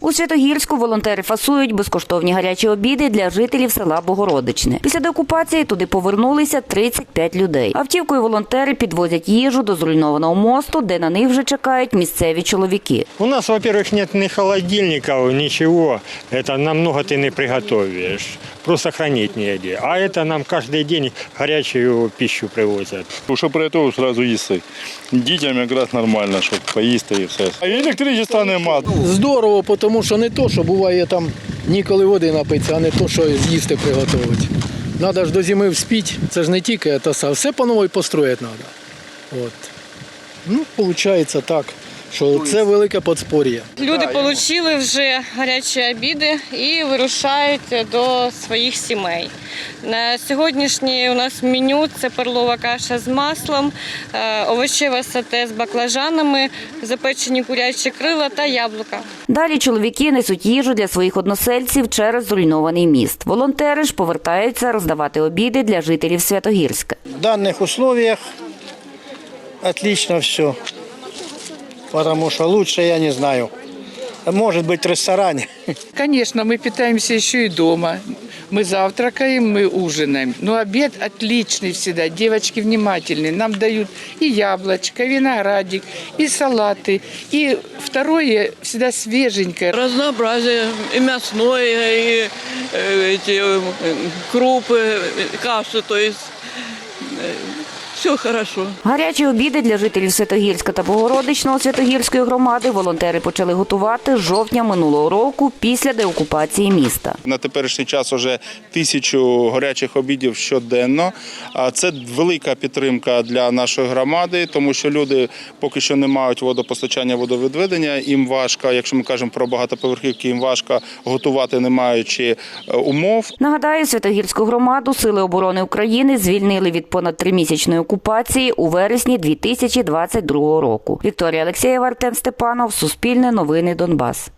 У Святогірську волонтери фасують безкоштовні гарячі обіди для жителів села Богородичне. Після деокупації туди повернулися 35 людей. Автівкою волонтери підвозять їжу до зруйнованого мосту, де на них вже чекають місцеві чоловіки. У нас, во-первых, нет ни холодильников, ничего. Это намного ты не приготовишь. Просто хранить негде. А это нам каждый день горячую пищу привозят. Що приготував, одразу їсти. Дітям якраз нормально, щоб поїсти і все. А електричества нема. Здорово, тому що не то, що буває там ніколи води напитися, а не то, що з'їсти приготувати. Треба ж до зими вспіть. Це ж не тільки це, все, все по новій построїти треба. От. Ну, виходить так, що це велике подспор'я. Люди отримали вже гарячі обіди і вирушають до своїх сімей. На сьогоднішній у нас меню це перлова каша з маслом, е, овочеве сате з баклажанами, запечені курячі крила та яблука. Далі чоловіки несуть їжу для своїх односельців через зруйнований міст. Волонтери ж повертаються роздавати обіди для жителів Святогірська. В данных условиях отлично все. Потому что лучше я не знаю. Может быть в ресторане. Конечно, мы питаемся еще и дома. Мы завтракаем, мы ужинаем. Но обед отличный всегда. Девочки внимательные. Нам дают и яблочко, виноградик, и салаты. И второе всегда свеженькое. разнообразие и мясное, и э, эти э, крупы, э, каши, то есть все хорошо. Гарячі обіди для жителів Святогірська та Богородичного Святогірської громади волонтери почали готувати з жовтня минулого року після деокупації міста. На теперішній час вже тисячу гарячих обідів щоденно. А Це велика підтримка для нашої громади, тому що люди поки що не мають водопостачання, водовідведення. Їм важко, якщо ми кажемо про багатоповерхівки, їм важко готувати, не маючи е, умов. Нагадаю, Святогірську громаду Сили оборони України звільнили від понад тримісячної окупації у вересні 2022 року. Вікторія Олексєєва, Артем Степанов, Суспільне новини Донбас.